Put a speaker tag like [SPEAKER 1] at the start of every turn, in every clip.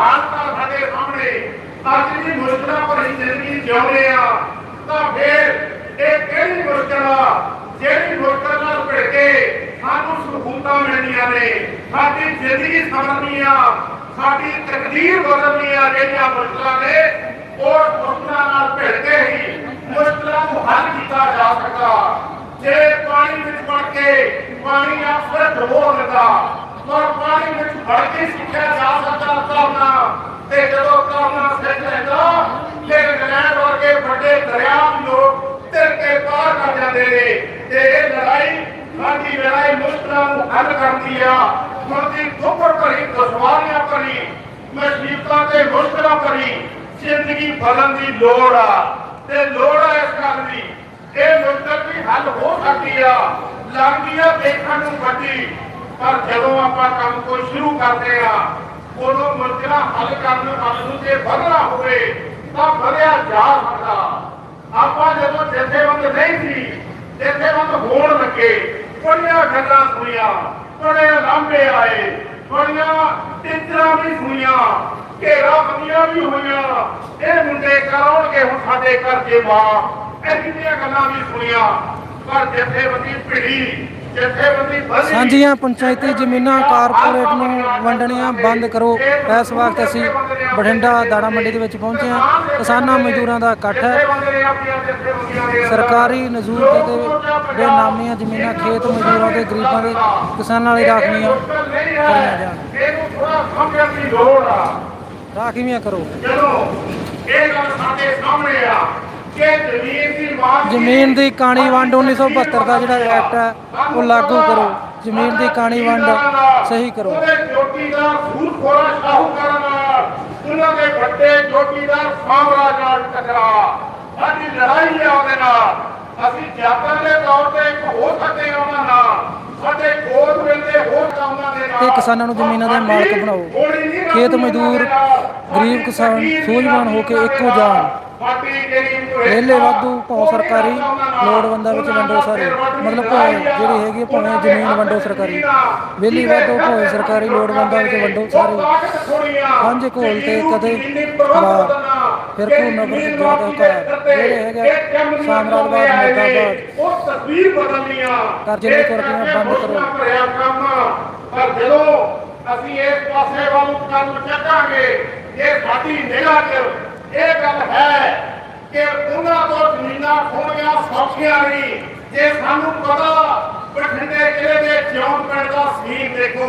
[SPEAKER 1] ਹਾਲਤਾਂ ਸਾਡੇ ਸਾਹਮਣੇ। ਅੱਜ ਦੀ ਮੁਸ਼ਕਲਾਂ ਭਰੀ ਜ਼ਿੰਦਗੀ ਜਿਉਂਦੇ ਆ, ਤਾਂ ਫਿਰ ਇਹ ਕਿਹੜੀ ਮੁਸ਼ਕਲ ਆ ਜਿਹੜੀ ਮੁਸ਼ਕਲ ਨਾਲ ਭਿੜ ਕੇ ਸਾਨੂੰ ਸਹੂਲਤਾਂ ਮਿਲਦੀਆਂ ਨੇ, ਸਾਡੀ ਜ਼ਿੰਦਗੀ ਸੰਭਲਣੀ ਆ, ਸਾਡੀ ਤਕਦੀਰ ਬਦਲਣੀ ਆ, ਜਿਹੜੀਆਂ ਮੁਸ਼ਕਲਾਂ ਨੇ, ਉਹ ਮੁਸ਼ਕਲਾਂ ਨਾਲ ਭਿੜ ਕੇ ਹੀ ਮੁਸ਼ਕਲਾਂ ਨੂੰ ਹੱਲ ਕੀਤਾ ਜਾ ਸਕਦਾ। ਜੇ ਪਾਣੀ ਵਿੱਚ ਵੜ ਕੇ ਪਾਣੀ ਆਪਸੇ ਡੁਬੋ ਦਿੰਦਾ ਪਰ ਵਿੱਚ ਵੜ ਕੇ ਸਿੱਖਿਆ ਜਾ ਸਕਦਾ ਕਰਨਾ ਤੇ ਜਦੋਂ ਕਰਨਾ ਸਿੱਖ ਲੈਂਦਾ ਫਿਰ ਇੰਗਲੈਂਡ ਵਰਗੇ ਵੱਡੇ ਦਰਿਆ ਲੋਕ ਤਿਰ ਕੇ ਪਾਰ ਕਰ ਜਾਂਦੇ ਨੇ। ਤੇ ਇਹ ਲੜਾਈ, ਸਾਡੀ ਲੜਾਈ ਮੁਸ਼ਕਲਾਂ ਹੱਲ ਕਰਦੀ ਆ। ਮਰਦੀ ਠੋਕਰ ਭਰੀ, ਦੁਸ਼ਵਾਰੀਆਂ ਭਰੀ, ਮੁਸੀਬਤਾਂ ਤੇ ਮੁਸ਼ਕਲਾਂ ਭਰੀ, ਜ਼ਿੰਦਗੀ ਬਦਲਣ ਦੀ ਲੋੜ ਆ। ਤੇ ਲੋੜ ਆ ਇਸ ਗੱਲ ਦੀ। ਇਹ ਮੁਸ਼ਕਲ ਵੀ ਹੱਲ ਹੋ ਸਕਦੀ ਆ। ਲੱਗਦੀ ਦੇਖਣ ਨੂੰ ਵੱਡੀ ਪਰ ਜਦੋਂ ਆਪਾਂ ਕੰਮ ਕੋਈ ਸ਼ੁਰੂ ਕਰਦੇ ਆ ਉਦੋਂ ਮੁਸ਼ਕਲਾਂ ਹੱਲ ਕਰਨ ਵੱਲ ਨੂੰ ਜੇ ਵਧਣਾ ਹੋਵੇ, ਤਾਂ ਵਧਿਆ ਜਾ ਸਕਦਾ। ਆਪਾਂ ਜਦੋਂ ਜਥੇਬੰਦ ਨਹੀਂ ਸੀ, ਜਥੇਬੰਦ ਹੋਣ ਲੱਗੇ, ਬੜੀਆਂ ਗੱਲਾਂ ਸੁਣੀਆਂ ਬੜੇ ਲਾਂਭੇ ਆਏ, ਬੜੀਆਂ ਟਿੱਚਰਾਂ ਵੀ ਸੁਣੀਆਂ, ਘੇਰਾ ਬੰਦੀਆਂ ਵੀ ਹੋਈਆਂ। ਇਹ ਮੁੰਡੇ ਕਰਾਉਣਗੇ ਹੁਣ ਸਾਡੇ ਘਰ ਜੇ ਮਾਂ, ਇਹ ਜਿਹੀਆਂ ਗੱਲਾਂ ਵੀ ਸੁਣੀਆਂ, ਪਰ ਜਥੇਬੰਦੀ ਭਿੜੀ।
[SPEAKER 2] ਸਾਂਝੀਆਂ ਪੰਚਾਇਤੀ ਜ਼ਮੀਨਾਂ, ਕਾਰਪੋਰੇਟ ਨੂੰ ਵੰਡਣੀਆਂ ਬੰਦ ਕਰੋ। ਇਸ ਵਕਤ ਅਸੀਂ ਬਠਿੰਡਾ ਦਾਣਾ ਮੰਡੀ ਦੇ ਵਿੱਚ ਪਹੁੰਚੇ ਹਾਂ। ਕਿਸਾਨਾਂ ਮਜ਼ਦੂਰਾਂ ਦਾ ਇਕੱਠ ਹੈ। ਸਰਕਾਰੀ ਨਜ਼ੂਰ ਤੇ ਬੇਨਾਮੀਆਂ ਜ਼ਮੀਨਾਂ ਖੇਤ ਮਜ਼ਦੂਰਾਂ ਦੇ, ਗਰੀਬਾਂ ਦੇ, ਕਿਸਾਨਾਂ ਲਈ ਰਾਖਵੀਆਂ ਕਰੀਆਂ ਜਾਣ। ਰਾਖਵੀਆਂ ਕਰੋ।
[SPEAKER 1] ਜਦੋਂ ਇਹ ਗੱਲ ਸਾਡੇ ਸਾਹਮਣੇ ਆ। ਜ਼ਮੀਨ ਦੀ
[SPEAKER 2] ਕਾਣੀ ਵੰਡ 1972 ਦਾ ਜਿਹੜਾ ਐਕਟ ਹੈ ਉਹ ਲਾਗੂ ਕਰੋ। ਜ਼ਮੀਨ ਦੀ ਕਾਣੀ ਵੰਡ ਸਹੀ ਕਰੋ।
[SPEAKER 1] ਜੋਟੀਦਾਰ ਸੂਰ ਖੋਰਾ ਸ਼ਾਹੂਕਾਰਾਂ ਨਾਲ ਉਹਨਾਂ ਦੇ ਵੱਡੇ ਜੋਟੀਦਾਰ ਸਾਮਰਾਜ ਨਾਲ ਟਕਰਾ ਸਾਡੀ ਲੜਾਈ ਆ ਉਹਦੇ ਨਾਲ। ਅਸੀਂ ਜਾਤਾਂ ਦੇ ਤੌਰ ਤੇ ਇੱਕ ਹੋ ਸਕਦੇ ਹਾਂ ਉਹਨਾਂ ਨਾਲ ਸਾਡੇ ਗੋਦ ਵੇਲੇ ਹੋ ਉਹਨਾਂ ਦੇ ਨਾਲ।
[SPEAKER 2] ਤੇ ਕਿਸਾਨਾਂ ਨੂੰ ਜ਼ਮੀਨਾਂ ਦੇ ਮਾਲਕ ਬਣਾਓ। ਖੇਤ ਮਜ਼ਦੂਰ। ਗਰੀਬ ਕਿਸਾਨ ਸੂਝਵਾਨ ਹੋ ਕੇ ਇੱਕੋ
[SPEAKER 1] ਜਿਹੜੀ
[SPEAKER 2] ਵਿਹਲੇ ਵਾਧੂ ਭਾਵੇਂ ਸਰਕਾਰੀ ਲੋੜਵੰਦਾਂ ਵਿੱਚ ਵੰਡੋ ਸਾਰੇ। ਮਤਲਬ ਭਾਵੇਂ ਜਿਹੜੀ ਹੈਗੀ ਭਾਵੇਂ ਜ਼ਮੀਨ ਵੰਡੋ ਸਰਕਾਰੀ। ਵਿਹਲੀ ਵਾਧੂ ਭਾਵੇਂ ਸਰਕਾਰੀ ਲੋੜਵੰਦਾਂ ਵਿੱਚ ਵੰਡੋ ਸਾਰੇ। ਪੰਜ ਘੋਲ ਤੇ ਕਦੇ ਫਿਰ ਕੋ ਨਬਰ ਜ਼ਿਆਦਾ ਹਕਾਰ ਜਿਹੜੇ ਹੈਗੇ ਸਾਮਰਾਜਵਾਦ ਮੁਰਦਾਬਾਦ।
[SPEAKER 1] ਉਹ ਤਸਵੀਰ ਬਦਲਣੀ ਆ
[SPEAKER 2] ਕਰਜ਼ੇ ਦੇ ਕੁਰਕੀਆਂ ਬੰਦ ਕਰੋ।
[SPEAKER 1] ਪਰ ਜਦੋਂ ਅਸੀਂ ਇਸ ਪਾਸੇ ਵੱਲ ਨੂੰ ਕਦਮ ਚੱਕਾਂਗੇ ਇਹ ਸਾਡੀ ਨਿਗਾਹ 'ਚ ਇਹ ਗੱਲ ਹੈ ਕਿ ਉਹਨਾਂ ਤੋਂ ਜ਼ਮੀਨਾਂ ਖੋਣੀਆਂ ਸੌਖੀਆਂ ਨਹੀਂ ਜੇ ਸਾਨੂੰ ਪਤਾ, ਬਠਿੰਡੇ ਜ਼ਿਲ੍ਹੇ ਦੇ ਚੌਂਕ ਪਿੰਡ ਦਾ ਸੀਨ ਦੇਖੋ।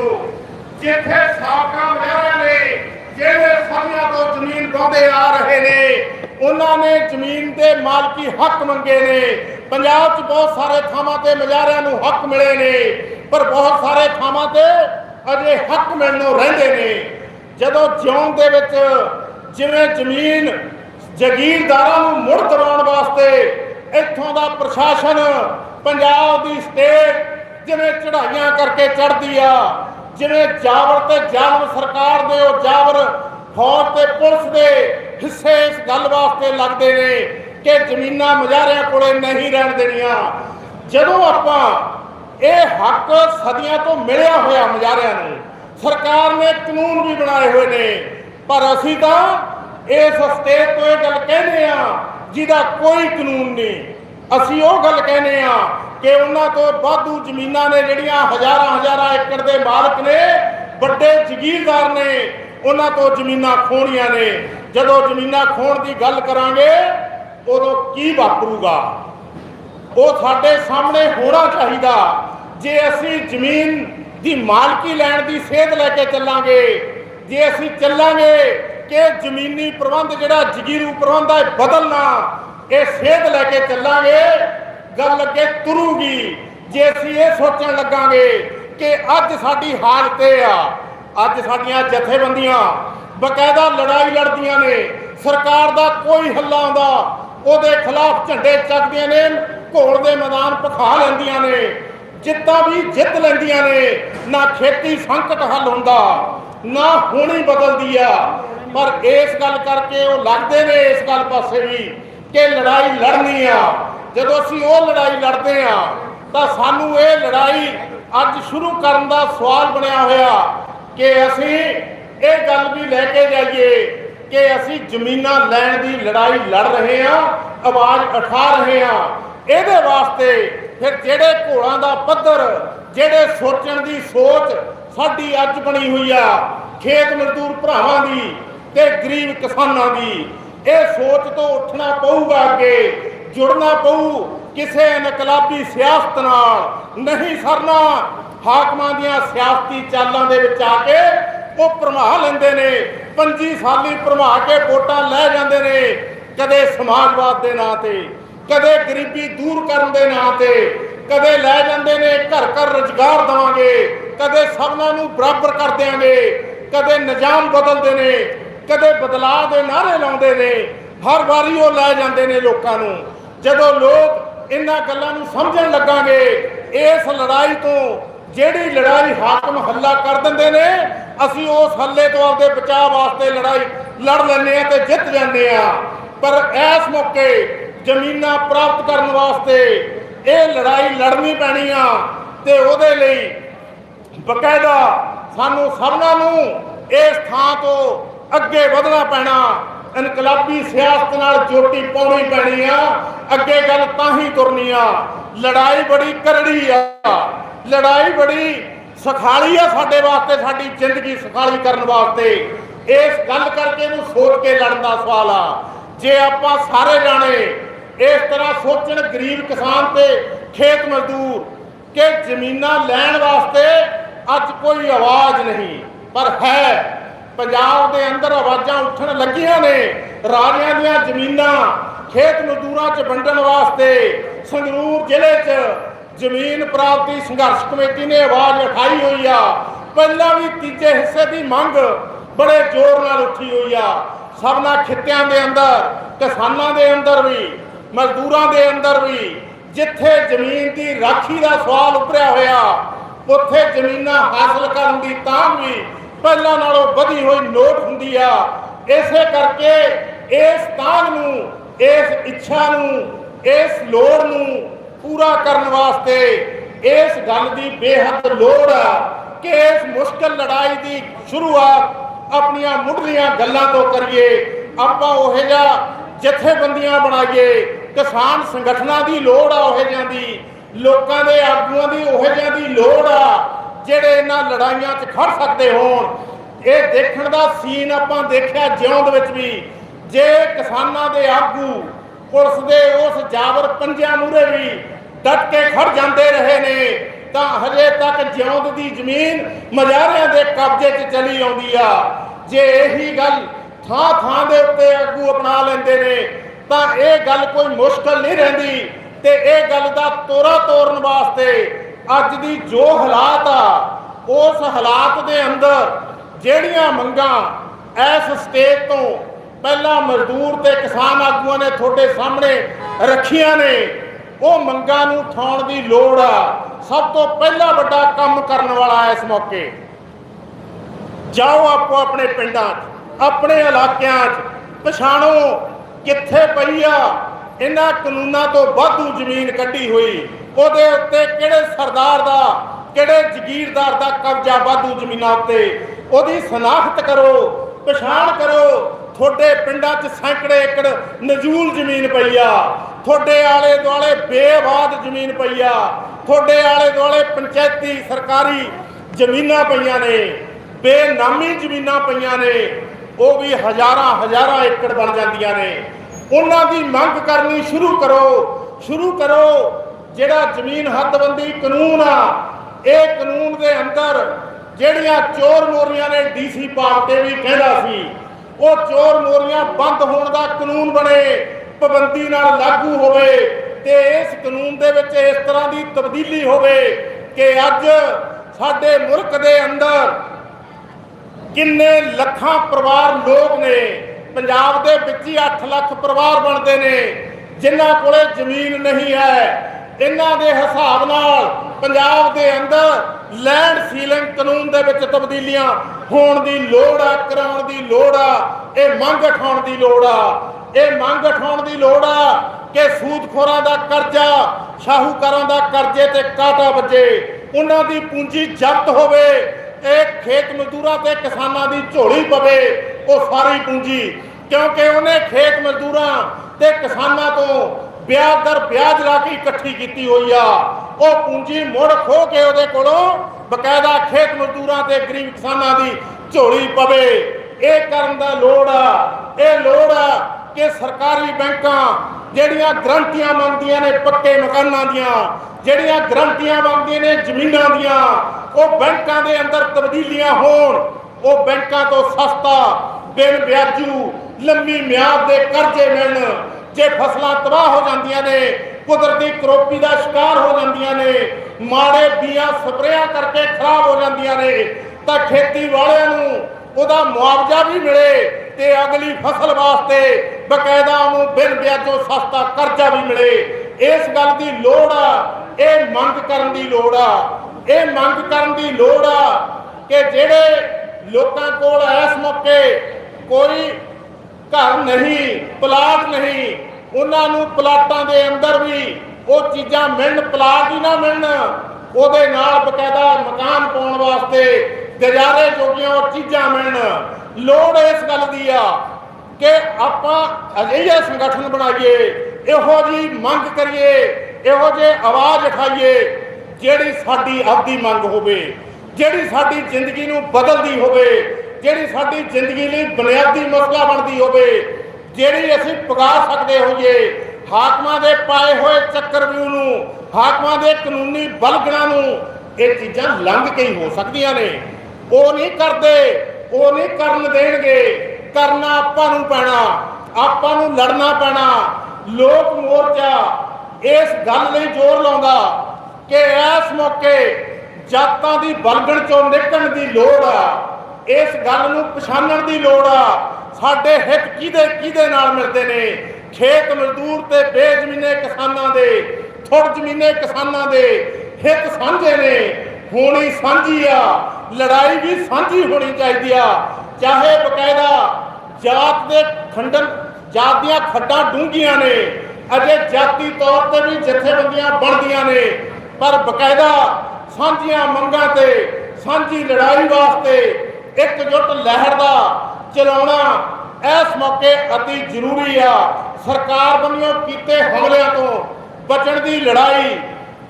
[SPEAKER 1] ਜਿੱਥੇ ਸਾਬਕਾ ਮਹਿਰਿਆਂ ਨੇ ਜਿਹੜੇ ਸਮਿਆਂ ਤੋਂ ਜ਼ਮੀਨ ਪਾਉਂਦੇ ਆ ਰਹੇ ਨੇ, ਉਹਨਾਂ ਨੇ ਜ਼ਮੀਨ ਦੇ ਮਾਲਕੀ ਹੱਕ ਮੰਗੇ ਨੇ। ਪੰਜਾਬ 'ਚ ਬਹੁਤ ਸਾਰੇ ਥਾਵਾਂ ਤੇ ਮਜ਼ਾਰਿਆਂ ਨੂੰ ਹੱਕ ਮਿਲੇ ਨੇ, ਪਰ ਬਹੁਤ ਸਾਰੇ ਥਾਵਾਂ ਤੇ ਅਜੇ ਹੱਕ ਮਿਲਣੋਂ ਰਹਿੰਦੇ ਨੇ। ਜਦੋਂ ਜਿਉਂ ਦੇ ਵਿੱਚ ਜਿਵੇਂ ਜ਼ਮੀਨ ਜਗੀਰਦਾਰਾਂ ਨੂੰ ਮੁੜ ਦਿਵਾਉਣ ਵਾਸਤੇ ਇੱਥੋਂ ਦਾ ਪ੍ਰਸ਼ਾਸਨ ਪੰਜਾਬ ਦੀ ਸਟੇਟ ਜਿਵੇਂ ਚੜਾਈਆਂ ਕਰਕੇ ਚੜਦੀ ਆ, ਜਿਵੇਂ ਜਾਵਰ ਤੇ ਜ਼ਾਲਮ ਸਰਕਾਰ ਦੇ ਉਹ ਜਾਵਰ ਫੌਜ ਤੇ ਪੁਲਿਸ ਦੇ ਹਿੱਸੇ ਇਸ ਗੱਲ ਵਾਸਤੇ ਲੱਗਦੇ ਨੇ ਕਿ ਜ਼ਮੀਨਾਂ ਮੁਜ਼ਾਹਰਿਆਂ ਕੋਲੇ ਨਹੀਂ ਰਹਿਣ ਦੇਣੀਆਂ। ਜਦੋਂ ਆਪਾਂ ਇਹ ਹੱਕ ਸਦੀਆਂ ਤੋਂ ਮਿਲਿਆ ਹੋਇਆ ਮੁਜ਼ਾਹਰਿਆਂ ਨੂੰ, ਸਰਕਾਰ ਨੇ ਕਾਨੂੰਨ ਵੀ ਬਣਾਏ ਹੋਏ ਨੇ ਪਰ ਅਸੀਂ ਤਾਂ ਇਸ ਸਟੇਜ ਤੋਂ ਇਹ ਗੱਲ ਕਹਿੰਦੇ ਆ ਜਿਹਦਾ ਕੋਈ ਕਾਨੂੰਨ ਨਹੀਂ। ਅਸੀਂ ਉਹ ਗੱਲ ਕਹਿੰਦੇ ਆ ਕਿ ਉਹਨਾਂ ਤੋਂ ਵਾਧੂ ਜ਼ਮੀਨਾਂ ਨੇ ਜਿਹੜੀਆਂ ਹਜ਼ਾਰਾਂ ਹਜ਼ਾਰਾਂ ਏਕੜ ਦੇ ਮਾਲਕ ਨੇ, ਵੱਡੇ ਜ਼ਗੀਰਦਾਰ ਨੇ, ਉਹਨਾਂ ਤੋਂ ਜ਼ਮੀਨਾਂ ਖੋਣੀਆਂ ਨੇ। ਜਦੋਂ ਜ਼ਮੀਨਾਂ ਖੋਣ ਦੀ ਗੱਲ ਕਰਾਂਗੇ, ਉਦੋਂ ਕੀ ਵਾਪਰੂਗਾ? ਉਹ ਸਾਡੇ ਸਾਹਮਣੇ ਹੋਣਾ ਚਾਹੀਦਾ। ਜੇ ਅਸੀਂ ਜ਼ਮੀਨ ਦੀ ਮਾਲਕੀ ਲੈਣ ਦੀ ਸੇਧ ਲੈ ਕੇ ਚੱਲਾਂਗੇ ਜੇ ਅਸੀਂ ਚੱਲਾਂਗੇ ਕਿ ਜ਼ਮੀਨੀ ਪ੍ਰਬੰਧ ਜਿਹੜਾ ਜਗੀਰੂ ਪ੍ਰਬੰਧ ਹੈ ਬਦਲਣਾ ਇਹ ਸੇਧ ਲੈ ਕੇ ਚੱਲਾਂਗੇ, ਗੱਲ ਅੱਗੇ ਤੁਰੂਗੀ। ਜੇ ਅਸੀਂ ਇਹ ਸੋਚਣ ਲੱਗਾਂਗੇ ਕਿ ਅੱਜ ਸਾਡੀ ਹਾਲਤ ਇਹ ਆ, ਅੱਜ ਸਾਡੀਆਂ ਜਥੇਬੰਦੀਆਂ ਬਕਾਇਦਾ ਲੜਾਈ ਲੜਦੀਆਂ ਨੇ, ਸਰਕਾਰ ਦਾ ਕੋਈ ਹੱਲਾ ਆਉਂਦਾ, ਉਹਦੇ ਖਿਲਾਫ ਝੰਡੇ ਚੱਕਦੀਆਂ ਨੇ, ਘੋਲ ਦੇ ਮੈਦਾਨ ਪਖਾ ਲੈਂਦੀਆਂ ਨੇ, ਜਿੱਤਾਂ ਵੀ ਜਿੱਤ ਲੈਂਦੀਆਂ ਨੇ, ਨਾ ਖੇਤੀ ਸੰਕਟ ਹੱਲ ਹੁੰਦਾ। ਨਾ ਹੋਣੀ ਬਦਲਦੀ ਆ। ਪਰ ਇਸ ਗੱਲ ਕਰਕੇ ਉਹ ਲੱਗਦੇ ਨੇ ਇਸ ਗੱਲ ਪਾਸੇ ਵੀ ਕਿ ਲੜਾਈ ਲੜਨੀ ਆ। ਜਦੋਂ ਅਸੀਂ ਉਹ ਲੜਾਈ ਲੜਦੇ ਆ, ਤਾਂ ਸਾਨੂੰ ਇਹ ਲੜਾਈ ਅੱਜ ਸ਼ੁਰੂ ਕਰਨ ਦਾ ਸਵਾਲ ਬਣਿਆ ਹੋਇਆ ਕਿ ਅਸੀਂ ਇਹ ਗੱਲ ਵੀ ਲੈ ਕੇ ਜਾਈਏ ਕਿ ਅਸੀਂ ਜ਼ਮੀਨਾਂ ਲੈਣ ਦੀ ਲੜਾਈ ਲੜ ਰਹੇ ਹਾਂ ਆਵਾਜ਼ ਉਠਾ ਰਹੇ ਹਾਂ ਇਹਦੇ ਵਾਸਤੇ ਫਿਰ ਜਿਹੜੇ ਘੋੜਾਂ ਦਾ ਪੱਧਰ, ਜਿਹੜੇ ਸੋਚਣ ਦੀ ਸੋਚ ਸਾਡੀ ਅੱਜ ਬਣੀ ਹੋਈ ਆ ਖੇਤ ਮਜ਼ਦੂਰ ਭਰਾਵਾਂ ਦੀ ਤੇ ਗਰੀਬ ਕਿਸਾਨਾਂ ਦੀ। ਇਹ ਸੋਚ ਤੋਂ ਉੱਠਣਾ ਪਊਗਾ ਅੱਗੇ, ਜੁੜਨਾ ਪਊ, ਕਿਸੇ ਇਨਕਲਾਬੀ ਸਿਆਸਤ ਨਾਲ ਨਹੀਂ ਸਰਨਾ। ਹਾਕਮਾਂ ਦੀਆਂ ਸਿਆਸਤੀ ਚਾਲਾਂ ਦੇ ਵਿੱਚ ਆ ਕੇ ਉਹ ਭਰਮਾ ਲੈਂਦੇ ਨੇ, ਪੰਜੀ ਸਾਲੀ ਭਰਮਾ ਕੇ ਵੋਟਾਂ ਲੈ ਜਾਂਦੇ ਨੇ, ਕਦੇ ਸਮਾਜਵਾਦ ਦੇ ਨਾਂ ਤੇ, ਕਦੇ ਗਰੀਬੀ ਦੂਰ ਕਰਨ ਦੇ ਨਾਂ ਤੇ, ਕਦੇ ਲੈ ਜਾਂਦੇ ਨੇ, ਘਰ ਘਰ ਰੁਜ਼ਗਾਰ ਦੇਵਾਂਗੇ। ਕਦੇ ਸਭਨਾਂ ਨੂੰ ਬਰਾਬਰ ਕਰ ਦਿਆਂਗੇ ਕਦੇ ਨਿਜ਼ਾਮ ਬਦਲਦੇ ਨੇ, ਕਦੇ ਬਦਲਾਅ ਦੇ ਨਾਰੇ ਲਾਉਂਦੇ ਨੇ, ਹਰ ਵਾਰੀ ਉਹ ਲੈ ਜਾਂਦੇ ਨੇ ਲੋਕਾਂ ਨੂੰ। ਜਦੋਂ ਲੋਕ ਇਹਨਾਂ ਗੱਲਾਂ ਨੂੰ ਸਮਝਣ ਲੱਗਾਂਗੇ, ਇਸ ਲੜਾਈ ਤੋਂ ਜਿਹੜੀ ਲੜਾਈ ਹਾਕਮ ਹੱਲਾ ਕਰ ਦਿੰਦੇ ਨੇ, ਅਸੀਂ ਉਸ ਹੱਲੇ ਤੋਂ ਆਪਦੇ ਬਚਾਅ ਵਾਸਤੇ ਲੜਾਈ ਲੜ ਲੈਂਦੇ ਆ ਤੇ ਜਿੱਤ ਜਾਂਦੇ ਆ ਪਰ ਇਸ ਮੌਕੇ ਜ਼ਮੀਨਾਂ ਪ੍ਰਾਪਤ ਕਰਨ ਵਾਸਤੇ ਇਹ ਲੜਾਈ ਲੜਨੀ ਪੈਣੀ ਆ ਤੇ ਉਹਦੇ ਲਈ ਬਕਾਇਦਾ ਸਾਨੂੰ ਸਭਨਾਂ ਨੂੰ ਇਸ ਥਾਂ ਤੋਂ ਅੱਗੇ ਵਧਣਾ ਪੈਣਾ। ਇਨਕਲਾਬੀ ਸਿਆਸਤ ਨਾਲ ਜੋਟੀ ਪਾਉਣੀ ਪੈਣੀ ਆ। ਅੱਗੇ ਗੱਲ ਤਾਂ ਹੀ ਤੁਰਨੀ ਆ। ਲੜਾਈ ਬੜੀ ਕਰੜੀ ਆ। ਲੜਾਈ ਬੜੀ ਸਖਾਲੀ ਆ ਸਾਡੇ ਵਾਸਤੇ, ਸਾਡੀ ਜ਼ਿੰਦਗੀ ਸਖਾਲੀ ਕਰਨ ਵਾਸਤੇ। ਇਸ ਗੱਲ ਕਰਕੇ ਇਹਨੂੰ ਸੋਚ ਕੇ ਲੜਨ ਦਾ ਸਵਾਲ ਆ। ਜੇ ਆਪਾਂ ਸਾਰੇ ਜਾਣੇ ਇਸ ਤਰ੍ਹਾਂ ਸੋਚਣ, ਗਰੀਬ ਕਿਸਾਨ ਤੇ ਖੇਤ ਮਜ਼ਦੂਰ, ਕਿ ਜ਼ਮੀਨਾਂ ਲੈਣ ਵਾਸਤੇ ਅੱਜ ਕੋਈ ਆਵਾਜ਼ ਨਹੀਂ, ਪਰ ਹੈ। ਪੰਜਾਬ ਦੇ ਅੰਦਰ ਆਵਾਜ਼ਾਂ ਉੱਠਣ ਲੱਗੀਆਂ ਨੇ। ਰਾਜਿਆਂ ਦੀਆਂ ਜ਼ਮੀਨਾਂ ਖੇਤ ਮਜ਼ਦੂਰਾਂ 'ਚ ਵੰਡਣ ਵਾਸਤੇ ਸੰਗਰੂਰ ਜ਼ਿਲ੍ਹੇ 'ਚ ਜ਼ਮੀਨ ਪ੍ਰਾਪਤੀ ਸੰਘਰਸ਼ ਕਮੇਟੀ ਨੇ ਆਵਾਜ਼ ਉਠਾਈ ਹੋਈ ਆ। ਪਹਿਲਾਂ ਵੀ ਤੀਜੇ ਹਿੱਸੇ ਦੀ ਮੰਗ ਬੜੇ ਜ਼ੋਰ ਨਾਲ ਉੱਠੀ ਹੋਈ ਆ। ਸਭਨਾ ਖਿੱਤਿਆਂ ਦੇ ਅੰਦਰ, ਕਿਸਾਨਾਂ ਦੇ ਅੰਦਰ ਵੀ, ਮਜ਼ਦੂਰਾਂ ਦੇ ਅੰਦਰ ਵੀ ਜਿੱਥੇ ਜ਼ਮੀਨ ਦੀ ਰਾਖੀ ਦਾ ਸਵਾਲ ਉੱਭਰਿਆ ਹੋਇਆ ਉੱਥੇ ਜ਼ਮੀਨਾਂ ਹਾਸਲ ਕਰਨ ਦੀ ਤਾਂ ਵੀ ਪਹਿਲਾਂ ਨਾਲੋਂ ਵਧੀ ਹੋਈ ਨੋਟ ਹੁੰਦੀ ਆ। ਇਸੇ ਕਰਕੇ ਇਸ ਤਾਂ ਨੂੰ, ਇਸ ਇੱਛਾ ਨੂੰ, ਇਸ ਲੋੜ ਨੂੰ ਪੂਰਾ ਕਰਨ ਵਾਸਤੇ ਇਸ ਗੱਲ ਦੀ ਬੇਹੱਦ ਲੋੜ ਆ ਕਿ ਇਸ ਮੁਸ਼ਕਲ ਲੜਾਈ ਦੀ ਸ਼ੁਰੂਆਤ ਆਪਣੀਆਂ ਮੁੱਢਲੀਆਂ ਗੱਲਾਂ ਤੋਂ ਕਰੀਏ। ਆਪਾਂ ਉਹ ਜਿਹਾ ਜਥੇਬੰਦੀਆਂ ਬਣਾਈਏ। ਕਿਸਾਨ ਸੰਗਠਨਾਂ ਦੀ ਲੋੜ ਆ ਉਹ ਜਿਹਾਂ ਦੀ। ਲੋਕਾਂ ਦੇ ਆਗੂਆਂ ਦੀ ਉਹ ਜਿਹਾਂ ਦੀ ਲੋੜ ਆ, ਜਿਹੜੇ ਇਹਨਾਂ ਲੜਾਈਆਂ 'ਚ ਖੜ ਸਕਦੇ ਹੋਣ। ਇਹ ਦੇਖਣ ਦਾ ਸੀਨ ਆਪਾਂ ਦੇਖਿਆ ਜਿਉਂ ਦੇ ਵਿੱਚ ਵੀ। ਜੇ ਕਿਸਾਨਾਂ ਦੇ ਆਗੂ ਪੁਲਿਸ ਦੇ ਉਸ ਜਾਵਰ ਪੰਜਾਂ ਮੂਰੇ ਵੀ ਡਟ ਕੇ ਖੜ ਜਾਂਦੇ ਰਹੇ ਨੇ, ਤਾਂ ਹਜੇ ਤੱਕ ਜਿਉਂਦ ਦੀ ਜ਼ਮੀਨ ਮਜ਼ਾਰਿਆਂ ਦੇ ਕਬਜ਼ੇ 'ਚ ਚਲੀ ਆਉਂਦੀ ਆ। ਜੇ ਇਹੀ ਗੱਲ ਥਾਂ ਥਾਂ ਦੇ ਉੱਤੇ ਆਗੂ ਅਪਣਾ ਲੈਂਦੇ ਨੇ, ਤਾਂ ਇਹ ਗੱਲ ਕੋਈ ਮੁਸ਼ਕਲ ਨਹੀਂ ਰਹਿੰਦੀ। ਤੇ ਇਹ ਗੱਲ ਦਾ ਤੋਰਾ ਤੋਰਨ ਵਾਸਤੇ ਅੱਜ ਦੀ ਜੋ ਹਾਲਾਤ ਆ, ਉਸ ਹਾਲਾਤ ਦੇ ਅੰਦਰ ਜਿਹੜੀਆਂ ਮੰਗਾਂ ਇਸ ਸਟੇਜ ਤੋਂ ਪਹਿਲਾਂ ਮਜ਼ਦੂਰ ਤੇ ਕਿਸਾਨ ਆਗੂਆਂ ਨੇ ਤੁਹਾਡੇ ਸਾਹਮਣੇ ਰੱਖੀਆਂ ਨੇ, ਉਹ ਮੰਗਾਂ ਨੂੰ ਥਾਉਣ ਦੀ ਲੋੜ ਆ। ਸਭ ਤੋਂ ਪਹਿਲਾ ਵੱਡਾ ਕੰਮ ਕਰਨ ਵਾਲਾ ਇਸ ਮੌਕੇ। ਜਾਓ ਆਪੋ ਆਪਣੇ ਪਿੰਡਾਂ 'ਚ, ਆਪਣੇ ਇਲਾਕਿਆਂ 'ਚ, ਪਛਾਣੋ ਕਿੱਥੇ ਪਈ ਆ ਇਹਨਾਂ ਕਾਨੂੰਨਾਂ ਤੋਂ ਵਾਧੂ ਜ਼ਮੀਨ ਕੱਢੀ ਹੋਈ। ਉਹਦੇ ਉੱਤੇ ਕਿਹੜੇ ਸਰਦਾਰ ਦਾ, ਕਿਹੜੇ ਜ਼ਗੀਰਦਾਰ ਦਾ ਕਬਜ਼ਾ ਵਾਧੂ ਜ਼ਮੀਨਾਂ ਉੱਤੇ? ਉਹਦੀ ਸਨਾਖਤ ਕਰੋ, ਪਛਾਣ ਕਰੋ। ਤੁਹਾਡੇ ਪਿੰਡਾਂ 'ਚ ਸੈਂਕੜੇ ਏਕੜ ਨਜ਼ੂਲ ਜ਼ਮੀਨ ਪਈ ਆ। ਤੁਹਾਡੇ ਆਲੇ ਦੁਆਲੇ ਬੇਵਾਦ ਜ਼ਮੀਨ ਪਈ ਆ। ਤੁਹਾਡੇ ਆਲੇ ਦੁਆਲੇ ਪੰਚਾਇਤੀ, ਸਰਕਾਰੀ ਜ਼ਮੀਨਾਂ ਪਈਆਂ ਨੇ। ਬੇਨਾਮੀ ਜ਼ਮੀਨਾਂ ਪਈਆਂ ਨੇ। ਉਹ ਵੀ ਹਜ਼ਾਰਾਂ ਹਜ਼ਾਰਾਂ ਏਕੜ ਬਣ ਜਾਂਦੀਆਂ ਨੇ। ਉਹਨਾਂ ਦੀ ਮੰਗ ਕਰਨੀ ਸ਼ੁਰੂ ਕਰੋ। ਸ਼ੁਰੂ ਕਰੋ ਜਿਹੜਾ ਜ਼ਮੀਨ ਹੱਦਬੰਦੀ ਕਾਨੂੰਨ ਆ। ਇਹ ਕਾਨੂੰਨ ਦੇ ਅੰਦਰ ਜਿਹੜੀਆਂ ਚੋਰ ਮੋਰੀਆਂ ਨੇ ਡੀਸੀ 'ਤੇ ਵੀ ਕਹਿੰਦਾ ਸੀ, ਉਹ ਚੋਰ ਮੋਰੀਆਂ ਬੰਦ ਹੋਣ ਦਾ ਕਾਨੂੰਨ ਬਣੇ, ਪਾਬੰਦੀ ਨਾਲ ਲਾਗੂ ਹੋਵੇ ਤੇ ਇਸ ਕਾਨੂੰਨ ਦੇ ਵਿੱਚ ਇਸ ਤਰ੍ਹਾਂ ਦੀ ਤਬਦੀਲੀ ਹੋਵੇ ਕਿ ਅੱਜ ਸਾਡੇ ਮੁਲਕ ਦੇ ਅੰਦਰ ਕਿੰਨੇ ਲੱਖਾਂ ਪਰਿਵਾਰ ਲੋਕ ਨੇ ਪੰਜਾਬ ਦੇ ਵਿੱਚ ਹੀ 8 ਲੱਖ ਪਰਿਵਾਰ ਬਣਦੇ ਨੇ, ਜਿਨ੍ਹਾਂ ਕੋਲੇ ਜ਼ਮੀਨ ਨਹੀਂ ਹੈ। ਇਹਨਾਂ ਦੇ ਹਿਸਾਬ ਨਾਲ ਪੰਜਾਬ ਦੇ ਅੰਦਰ ਲੈਂਡ ਸੀਲਿੰਗ ਕਾਨੂੰਨ ਦੇ ਵਿੱਚ ਤਬਦੀਲੀਆਂ ਹੋਣ ਦੀ ਲੋੜ ਆ, ਕਰਾਉਣ ਦੀ ਲੋੜ ਆ, ਇਹ ਮੰਗ ਉਠਾਉਣ ਦੀ ਲੋੜ ਆ। ਇਹ ਮੰਗ ਉਠਾਉਣ ਦੀ ਲੋੜ ਆ ਕਿ ਸੂਦਖੋਰਾਂ ਦਾ ਕਰਜ਼ਾ, ਸ਼ਾਹੂਕਾਰਾਂ ਦਾ ਕਰਜ਼ੇ ਤੇ ਕਾਟਾ ਵੱਜੇ? ਉਹਨਾਂ ਦੀ ਪੂੰਜੀ ਜ਼ਬਤ ਹੋਵੇ ਇਹ ਖੇਤ ਮਜ਼ਦੂਰਾਂ ਤੇ ਕਿਸਾਨਾਂ ਦੀ ਝੋਲੀ ਪਵੇ, ਉਹ ਸਾਰੀ ਪੂੰਜੀ। ਕਿਉਂਕਿ ਉਹਨੇ ਖੇਤ ਮਜ਼ਦੂਰਾਂ ਤੇ ਕਿਸਾਨਾਂ ਤੋਂ ਵਿਆਜ ਦਰ ਵਿਆਜ ਲਾ ਕੇ ਇਕੱਠੀ ਕੀਤੀ ਹੋਈ ਆ। ਉਹ ਪੂੰਜੀ ਮੁੜ ਖੋ ਕੇ ਉਹਦੇ ਕੋਲੋਂ ਬਕਾਇਦਾ ਖੇਤ ਮਜ਼ਦੂਰਾਂ ਤੇ ਗਰੀਬ ਕਿਸਾਨਾਂ ਦੀ ਝੋਲੀ ਪਵੇ। ਇਹ ਕਰਨ ਦਾ ਲੋੜ ਆ। ਇਹ ਲੋੜ ਆ ਕਿ ਸਰਕਾਰੀ ਬੈਂਕਾਂ ਜਿਹੜੀਆਂ ਗਰੰਟੀਆਂ ਮੰਗਦੀਆਂ ਨੇ, ਪੱਕੇ ਮਕਾਨਾਂ ਦੀਆਂ, ਜਿਹੜੀਆਂ ਗਰੰਟੀਆਂ ਮੰਗਦੀਆਂ ਨੇ, ਜ਼ਮੀਨਾਂ ਦੀਆਂ ਉਹ ਬੈਂਕਾਂ ਦੇ ਅੰਦਰ ਤਬਦੀਲੀਆਂ ਹੋਣ, ਉਹ ਬੈਂਕਾਂ ਤੋਂ ਸਸਤਾ ਬਿਨ ਵਿਆਜੂ, ਲੰਮੀ ਮਿਆਦ ਦੇ ਕਰਜ਼ੇ ਮਿਲਣ, ਜੇ ਫਸਲਾਂ ਤਬਾਹ ਹੋ ਜਾਂਦੀਆਂ ਨੇ, ਕੁਦਰਤੀ ਕਰੋਪੀ ਦਾ ਸ਼ਿਕਾਰ ਹੋ ਜਾਂਦੀਆਂ ਨੇ, ਮਾੜੇ ਬੀਆਂ ਸਪਰੇਆਂ ਕਰਕੇ ਖਰਾਬ ਹੋ ਜਾਂਦੀਆਂ ਨੇ, ਤਾਂ ਖੇਤੀ ਵਾਲਿਆਂ ਨੂੰ ਉਹਦਾ ਮੁਆਵਜ਼ਾ ਵੀ ਮਿਲੇ ਤੇ ਅਗਲੀ ਫਸਲ ਵਾਸਤੇ ਬਕਾਇਦਾ ਉਹਨੂੰ ਬਿਨ ਵਿਆਜੋਂ ਸਸਤਾ ਕਰਜ਼ਾ ਵੀ ਮਿਲੇ। ਇਸ ਗੱਲ ਦੀ ਲੋੜ ਆ, ਇਹ ਮੰਗ ਕਰਨ ਦੀ ਲੋੜ ਆ ਇਹ ਮੰਗ ਕਰਨ ਦੀ ਲੋੜ ਆ ਕਿ ਜਿਹੜੇ ਲੋਕਾਂ ਕੋਲ ਇਸ ਮੌਕੇ ਕੋਈ ਘਰ ਨਹੀਂ, ਪਲਾਟ ਨਹੀਂ, ਉਹਨਾਂ ਨੂੰ ਪਲਾਟਾਂ ਦੇ ਅੰਦਰ ਵੀ ਉਹ ਚੀਜ਼ਾਂ ਮਿਲਣ, ਪਲਾਟ ਹੀ ਨਾ ਮਿਲਣ, ਉਹਦੇ ਨਾਲ ਬਕਾਇਦਾ ਮਕਾਨ ਪਾਉਣ ਵਾਸਤੇ ਗੁਜ਼ਾਰੇ ਜੋਗੀਆਂ ਉਹ ਚੀਜ਼ਾਂ ਮਿਲਣ। ਲੋੜ ਇਸ ਗੱਲ ਦੀ ਆ ਕਿ ਆਪਾਂ ਅਜਿਹਾ ਸੰਗਠਨ ਬਣਾਈਏ, ਇਹੋ ਜੀ ਮੰਗ ਕਰੀਏ, ਇਹੋ ਜੇ ਆਵਾਜ਼ ਉਠਾਈਏ ਜਿਹੜੀ ਸਾਡੀ ਆਪਦੀ ਮੰਗ ਹੋਵੇ, ਜਿਹੜੀ ਸਾਡੀ ਜ਼ਿੰਦਗੀ ਨੂੰ ਬਦਲਦੀ ਹੋਵੇ, ਜਿਹੜੀ ਸਾਡੀ ਜ਼ਿੰਦਗੀ ਲਈ ਬੁਨਿਆਦੀ ਮਸਲਾ ਬਣਦੀ ਹੋਵੇ, ਜਿਹੜੀ ਅਸੀਂ ਪਗਾ ਸਕਦੇ ਹੋਈਏ, ਹਾਕਮਾਂ ਦੇ ਪਾਏ ਹੋਏ ਚੱਕਰਵਿਊ ਨੂੰ, ਹਾਕਮਾਂ ਦੇ ਕਾਨੂੰਨੀ ਬਲਗਣਾ ਨੂੰ, ਇਹ ਚੀਜ਼ਾਂ ਲੰਘ ਕੇ ਹੀ ਹੋ ਸਕਦੀਆਂ ਨੇ। ਉਹ ਨਹੀਂ ਕਰਦੇ, ਉਹ ਨਹੀਂ ਕਰਨ ਦੇਣਗੇ। ਕਰਨਾ ਆਪਾਂ ਨੂੰ ਪੈਣਾ, ਆਪਾਂ ਨੂੰ ਲੜਨਾ ਪੈਣਾ। ਲੋਕ ਮੋਰਚਾ ਇਸ ਗੱਲ ਲਈ ਜ਼ੋਰ ਲਾਉਂਦਾ ਕਿ ਇਸ ਮੌਕੇ ਜਾਤਾਂ ਦੀ ਬਲਗਣ ਚੋਂ ਨਿਕਲਣ ਦੀ ਲੋੜ ਆ, ਇਸ ਗੱਲ ਨੂੰ ਪਛਾਣਨ ਦੀ ਲੋੜ ਆ, ਸਾਡੇ ਹਿੱਤ ਕਿਹਦੇ ਕਿਹਦੇ ਨਾਲ ਮਿਲਦੇ ਨੇ? ਖੇਤ ਮਜ਼ਦੂਰ ਤੇ ਬੇਜ਼ਮੀਨੇ ਕਿਸਾਨਾਂ ਦੇ, ਥੋੜ ਜ਼ਮੀਨੇ ਕਿਸਾਨਾਂ ਦੇ ਹਿੱਤ ਸਾਂਝੇ ਨੇ, ਹੋਣੀ ਸਾਂਝੀ ਆ, ਲੜਾਈ ਵੀ ਸਾਂਝੀ ਹੋਣੀ ਚਾਹੀਦੀ ਆ, ਚਾਹੇ ਬਕਾਇਦਾ ਜਾਤ ਦੇ ਖੰਡਨ, ਜਾਤ ਦੀਆਂ ਖੱਡਾਂ ਡੂੰਘੀਆਂ ਨੇ, ਅਜੇ ਜਾਤੀ ਤੌਰ ਤੇ ਵੀ ਜਥੇਬੰਦੀਆਂ ਬਣਦੀਆਂ ਨੇ ਪਰ ਬਕਾਇਦਾ ਸਾਂਝੀਆਂ ਮੰਗਾਂ ਤੇ, ਸਾਂਝੀ ਲੜਾਈ ਵਾਸਤੇ ਇਕਜੁੱਟ ਲਹਿਰ ਦਾ ਚਲਾਉਣਾ ਇਸ ਮੌਕੇ ਅਤੀ ਜ਼ਰੂਰੀ ਆ। ਸਰਕਾਰ ਵੱਲੋਂ ਕੀਤੇ ਹਮਲਿਆਂ ਤੋਂ ਬਚਣ ਦੀ ਲੜਾਈ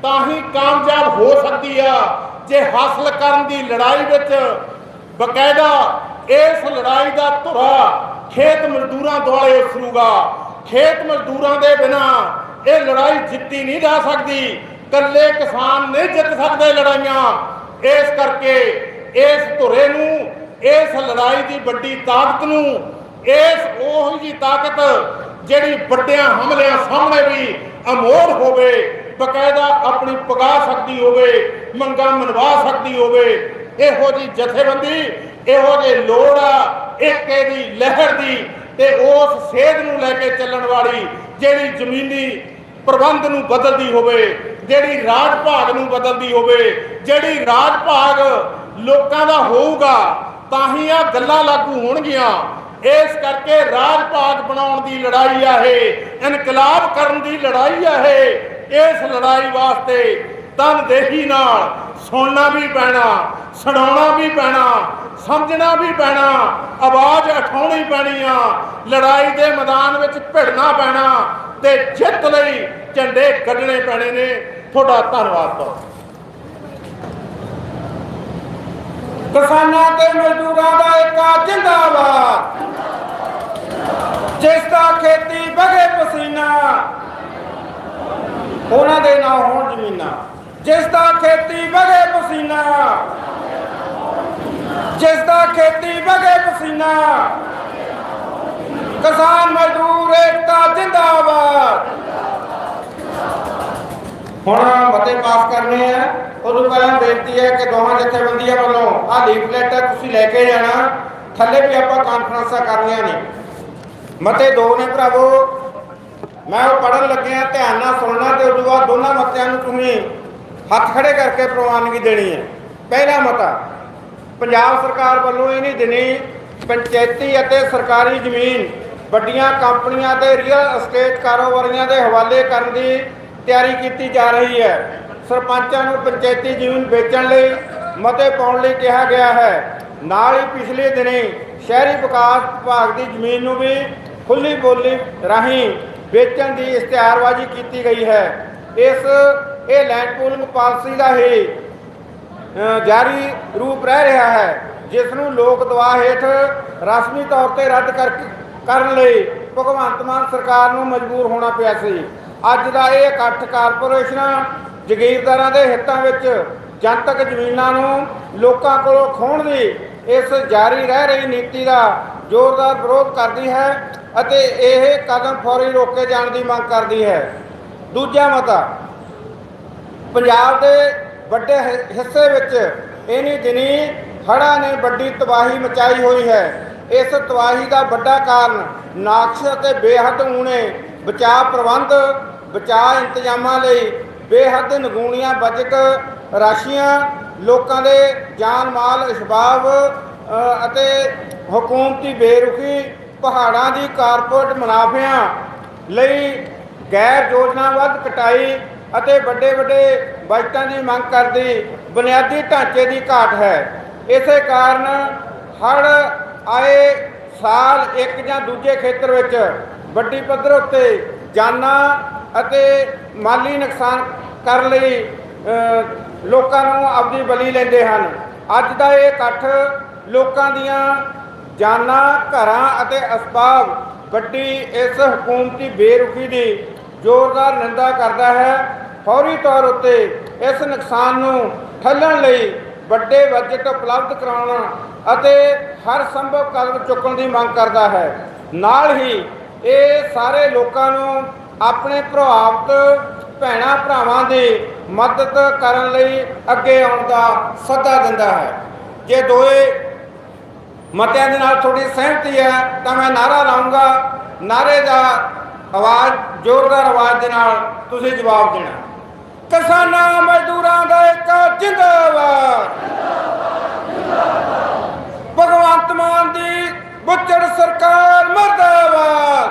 [SPEAKER 1] ਤਾਂ ਹੀ ਕਾਮਯਾਬ ਹੋ ਸਕਦੀ ਆ। ਜੇ ਹਾਸਲ ਕਰਨ ਦੀ ਲੜਾਈ ਵਿੱਚ ਬਕਾਇਦਾ ਇਸ ਲੜਾਈ ਦਾ ਧੁਰਾ ਖੇਤ ਮਜ਼ਦੂਰਾਂ ਦੁਆਲੇ ਉਸਰੂਗਾ। ਖੇਤ ਮਜ਼ਦੂਰਾਂ ਦੇ ਬਿਨਾ ਇਹ ਲੜਾਈ ਜਿੱਤੀ ਨਹੀਂ ਜਾ ਸਕਦੀ। ਕੱਲੇ ਕਿਸਾਨ ਨਹੀਂ ਜਿੱਤ ਸਕਦੇ ਲੜਾਈਆਂ। ਇਸ ਕਰਕੇ ਇਸ ਧੁਰੇ ਨੂੰ, ਇਸ ਲੜਾਈ ਦੀ ਵੱਡੀ ਤਾਕਤ ਨੂੰ, ਇਸ ਉਹੀ ਜੀ ਤਾਕਤ ਜਿਹੜੀ ਵੱਡਿਆਂ ਹਮਲਿਆਂ ਸਾਹਮਣੇ ਵੀ ਅਮੋੜ ਹੋਵੇ, ਬਕਾਇਦਾ ਆਪਣੀ ਪਗਾ ਸਕਦੀ ਹੋਵੇ, ਮੰਗਾਂ ਮਨਵਾ ਸਕਦੀ ਹੋਵੇ, ਇਹੋ ਜੀ ਜਥੇਬੰਦੀ, ਇਹੋ ਜੇ ਲੋੜ ਆ ਇੱਕ ਇਹਦੀ ਲਹਿਰ ਦੀ ਤੇ ਉਸ ਸੇਧ ਨੂੰ ਲੈ ਕੇ ਚੱਲਣ ਵਾਲੀ ਜਿਹੜੀ ਜ਼ਮੀਨੀ ਪ੍ਰਬੰਧ ਨੂੰ ਬਦਲਦੀ ਹੋਵੇ ਜਿਹੜੀ ਰਾਜ ਭਾਗ ਨੂੰ ਬਦਲਦੀ ਹੋਵੇ, ਜਿਹੜੀ ਰਾਜ ਭਾਗ ਲੋਕਾਂ ਦਾ ਹੋਊਗਾ, ਤਾਂ ਹੀ ਆ ਗੱਲਾਂ ਲਾਗੂ ਹੋਣਗੀਆਂ। ਇਸ ਕਰਕੇ ਰਾਜ ਭਾਗ ਬਣਾਉਣ ਦੀ ਲੜਾਈ ਆ ਇਹ, ਇਨਕਲਾਬ ਕਰਨ ਦੀ ਲੜਾਈ ਆ ਇਹ। ਇਸ ਲੜਾਈ ਵਾਸਤੇ ਤਨਦੇਹੀ ਨਾਲ ਸੁਣਨਾ ਵੀ ਪੈਣਾ, ਸੁਣਾਉਣਾ ਵੀ ਪੈਣਾ, ਸਮਝਣਾ ਵੀ ਪੈਣਾ, ਆਵਾਜ਼ ਉਠਾਉਣੀ ਪੈਣੀ ਆ। ਲੜਾਈ ਦੇ ਮੈਦਾਨ ਵਿੱਚ ਭਿੜਨਾ ਪੈਣਾ ਤੇ ਜਿੱਤ ਲਈ ਝੰਡੇ ਕੱਢਣੇ ਪੈਣੇ ਨੇ। ਤੁਹਾਡਾ ਧੰਨਵਾਦ ਕਰੋ
[SPEAKER 3] ਕਿਸਾਨਾਂ ਤੇ ਮਜ਼ਦੂਰਾਂ ਦਾ ਏਕਾ ਜਿੰਦਾਬਾਦ। ਜਿਸ ਦਾ ਖੇਤੀ ਵਗੇ ਪਸੀਨਾ, ਉਹਨਾਂ ਦੇ ਨਾਂ ਹੋਣ ਜ਼ਮੀਨਾਂ। ਜਿਸ ਦਾ ਖੇਤੀ ਬਗੇ ਪਸੀਨਾ, ਜਿਸ ਦਾ ਖੇਤੀ ਬਗੇ ਪਸੀਨਾ ਕਿਸਾਨ ਮਜ਼ਦੂਰ ਏਕਤਾ ਜਿੰਦਾਬਾਦ। ਹੁਣ ਮਤੇ ਪਾਸ ਕਰਨੇ ਆ। ਉਦੋਂ ਪਹਿਲਾਂ ਬੇਨਤੀ ਹੈ ਕਿ ਦੋਹਾਂ ਜਥੇਬੰਦੀਆਂ ਵੱਲੋਂ ਆਹ ਲੀਫਲੈਟ ਤੁਸੀਂ ਲੈ ਕੇ ਜਾਣਾ। ਥੱਲੇ ਵੀ ਆਪਾਂ ਕਾਨਫਰੰਸਾਂ ਕਰਨੀਆਂ ਨੇ। ਮਤੇ ਦੋ ਨੇ ਭਰਾਵੋ। ਮੈਂ ਉਹ ਪੜਨ ਲੱਗਿਆ, ਧਿਆਨ ਨਾਲ ਸੁਣਨਾ ਤੇ ਉਦੋਂ ਬਾਅਦ ਦੋਨਾਂ ਮਤਿਆਂ ਨੂੰ ਤੁਸੀਂ ਹੱਥ ਖੜੇ ਕਰਕੇ ਪ੍ਰਵਾਨਗੀ ਦੇਣੀ ਹੈ। ਪਹਿਲਾ ਮਤਾ, ਪੰਜਾਬ ਸਰਕਾਰ ਵੱਲੋਂ ਇਹ ਨਹੀਂ ਦੇਣੀ, ਪੰਚਾਇਤੀ ਅਤੇ ਸਰਕਾਰੀ ਜ਼ਮੀਨ ਵੱਡੀਆਂ ਕੰਪਨੀਆਂ ਤੇ ਰੀਅਲ ਅਸਟੇਟ ਕਾਰੋਬਾਰੀਆਂ ਦੇ ਹਵਾਲੇ ਕਰਨ ਦੀ ਤਿਆਰੀ ਕੀਤੀ ਜਾ ਰਹੀ ਹੈ। ਸਰਪੰਚਾਂ ਨੂੰ ਪੰਚਾਇਤੀ ਜ਼ਮੀਨ ਵੇਚਣ ਲਈ ਮਤੇ ਪਾਉਣ ਲਈ ਕਿਹਾ ਗਿਆ ਹੈ। ਨਾਲ ਹੀ ਪਿਛਲੇ ਦਿਨੀ ਸ਼ਹਿਰੀ ਵਿਕਾਸ ਵਿਭਾਗ ਦੀ ਜ਼ਮੀਨ ਨੂੰ ਵੀ ਖੁੱਲੀ ਬੋਲੀ ਰਾਹੀਂ ਵੇਚਣ ਦੀ ਇਸ਼ਤਿਹਾਰਬਾਜ਼ੀ ਕੀਤੀ ਗਈ ਹੈ। ਇਸ, ਇਹ ਲੈਂਡ ਪੂਲਿੰਗ ਪਾਲਿਸੀ ਦਾ ਹੀ ਜਾਰੀ ਰੂਪ ਰਹਿ ਰਿਹਾ ਹੈ, ਜਿਸ ਨੂੰ ਲੋਕ ਦਵਾ ਹੇਠ ਰਸਮੀ ਤੌਰ ਤੇ ਰੱਦ ਕਰਕੇ ਕਰਨ ਲਈ ਭਗਵੰਤ ਮਾਨ ਸਰਕਾਰ ਨੂੰ ਮਜਬੂਰ ਹੋਣਾ ਪਿਆ ਸੀ। ਅੱਜ ਦਾ ਇਹ ਇਕੱਠ ਕਾਰਪੋਰੇਸ਼ਨਾਂ ਜ਼ਗੀਰਦਾਰਾਂ ਦੇ ਹਿੱਤਾਂ ਵਿੱਚ ਜਨਤਕ ਜ਼ਮੀਨਾਂ ਨੂੰ ਲੋਕਾਂ ਕੋਲੋਂ ਖੋਹਣ ਦੀ ਇਸ ਜਾਰੀ ਰਹਿ ਰਹੀ ਨੀਤੀ ਦਾ ਜ਼ੋਰਦਾਰ ਵਿਰੋਧ ਕਰਦੀ ਹੈ ਅਤੇ ਇਹ ਕਦਮ ਫੌਰੀ ਰੋਕੇ ਜਾਣ ਦੀ ਮੰਗ ਕਰਦੀ ਹੈ। ਦੂਜਾ ਮਤਾ, ਪੰਜਾਬ ਦੇ ਵੱਡੇ ਹਿੱਸੇ ਵਿੱਚ ਇਨੀ ਦਿਨੀ ਹੜ੍ਹਾਂ ਨੇ ਵੱਡੀ ਤਬਾਹੀ ਮਚਾਈ ਹੋਈ ਹੈ। ਇਸ ਤਬਾਹੀ ਦਾ ਵੱਡਾ ਕਾਰਨ ਨਾਕਸ਼ ਅਤੇ ਬੇਹੱਦ ਊਣੇ ਬਚਾਅ ਪ੍ਰਬੰਧ, ਬਚਾਅ ਇੰਤਜ਼ਾਮਾਂ ਲਈ ਬੇਹੱਦ ਨਗੂਣੀਆਂ ਬਜਟ ਰਾਸ਼ੀਆਂ, ਲੋਕਾਂ ਦੇ ਜਾਨ ਮਾਲ ਅਸਬਾਬ ਅਤੇ ਹਕੂਮਤੀ ਬੇਰੁਖੀ ਪਹਾੜਾਂ ਦੀ ਕਾਰਪੋਰੇਟ ਮੁਨਾਫਿਆਂ ਲਈ ਗੈਰ ਯੋਜਨਾਬੱਧ ਕਟਾਈ ਅਤੇ ਵੱਡੇ ਵੱਡੇ ਬਜਟਾਂ ਦੀ ਮੰਗ ਕਰਦੀ ਬੁਨਿਆਦੀ ਢਾਂਚੇ ਦੀ ਘਾਟ ਹੈ। ਇਸੇ ਕਾਰਨ ਹੜ ਆਏ ਸਾਲ ਇੱਕ ਜਾਂ ਦੂਜੇ ਖੇਤਰ ਵਿੱਚ ਵੱਡੀ ਪੱਧਰ ਉੱਤੇ ਜਾਨਾਂ ਅਤੇ ਮਾਲੀ ਨੁਕਸਾਨ ਕਰਨ ਲਈ ਲੋਕਾਂ ਨੂੰ ਆਪਣੀ ਬਲੀ ਲੈਂਦੇ ਹਨ। ਅੱਜ ਦਾ ਇਹ ਇਕੱਠ ਲੋਕਾਂ ਦੀਆਂ ਜਾਨਾਂ, ਘਰਾਂ ਅਤੇ ਅਸਬਾਬ ਵੱਡੀ ਇਸ ਹਕੂਮਤੀ ਬੇਰੁਖੀ ਦੀ ਜ਼ੋਰਦਾਰ ਨਿੰਦਾ ਕਰਦਾ ਹੈ। ਫੌਰੀ ਤੌਰ ਉੱਤੇ ਇਸ ਨੁਕਸਾਨ ਨੂੰ ਠੱਲਣ ਲਈ ਵੱਡੇ ਬਜਟ ਉਪਲਬਧ ਕਰਾਉਣ ਅਤੇ ਹਰ ਸੰਭਵ ਕਦਮ ਚੁੱਕਣ ਦੀ ਮੰਗ ਕਰਦਾ ਹੈ। ਨਾਲ ਹੀ ਇਹ ਸਾਰੇ ਲੋਕਾਂ ਨੂੰ ਆਪਣੇ ਪ੍ਰਭਾਵਿਤ ਭੈਣਾਂ ਭਰਾਵਾਂ ਦੀ ਮਦਦ ਕਰਨ ਲਈ ਅੱਗੇ ਆਉਣ ਦਾ ਸੱਦਾ ਦਿੰਦਾ ਹੈ। ਜੇ ਦੋਏ ਮਤਿਆਂ ਦੇ ਨਾਲ ਥੋੜੀ ਸਹਿਮਤੀ ਹੈ, ਤਾਂ ਮੈਂ ਨਾਰਾ ਲਾਉਂਗਾ ਨਾਰੇ ਦਾ ਆਵਾਜ਼, ਜ਼ੋਰਦਾਰ ਆਵਾਜ਼ ਦੇ ਨਾਲ ਤੁਸੀਂ ਜਵਾਬ ਦੇਣਾ। ਕਿਸਾਨਾਂ ਮਜ਼ਦੂਰਾਂ ਦਾ ਇੱਕ ਜਿੰਦਾਬਾਦ। ਭਗਵੰਤ ਮਾਨ ਦੀ ਬੁੱਚੜ ਸਰਕਾਰ ਮਰਦਾਬਾਦ।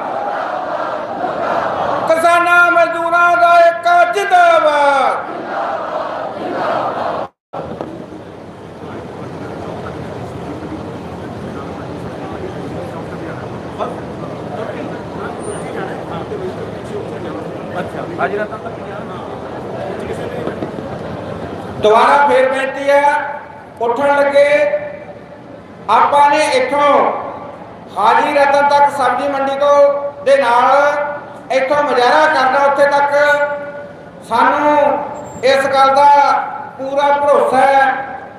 [SPEAKER 3] ਕਿਸਾਨਾਂ ਮਜ਼ਦੂਰਾਂ ਦਾ ਇੱਕ ਜਿੰਦਾਬਾਦ। ਦੁਬਾਰਾ ਫੇਰ ਬੇਨਤੀ ਹੈ, ਉੱਠਣ ਲੱਗੇ। ਆਪਾਂ ਨੇ ਇੱਥੋਂ ਹਾਜੀ ਰਤਨ ਤੱਕ ਸਬਜ਼ੀ ਮੰਡੀ ਤੋਂ ਦੇ ਨਾਲ ਇੱਥੋਂ ਮੁਜ਼ਾਹਰਾ ਕਰਨਾ ਉੱਥੇ ਤੱਕ। ਸਾਨੂੰ ਇਸ ਗੱਲ ਦਾ ਪੂਰਾ ਭਰੋਸਾ ਹੈ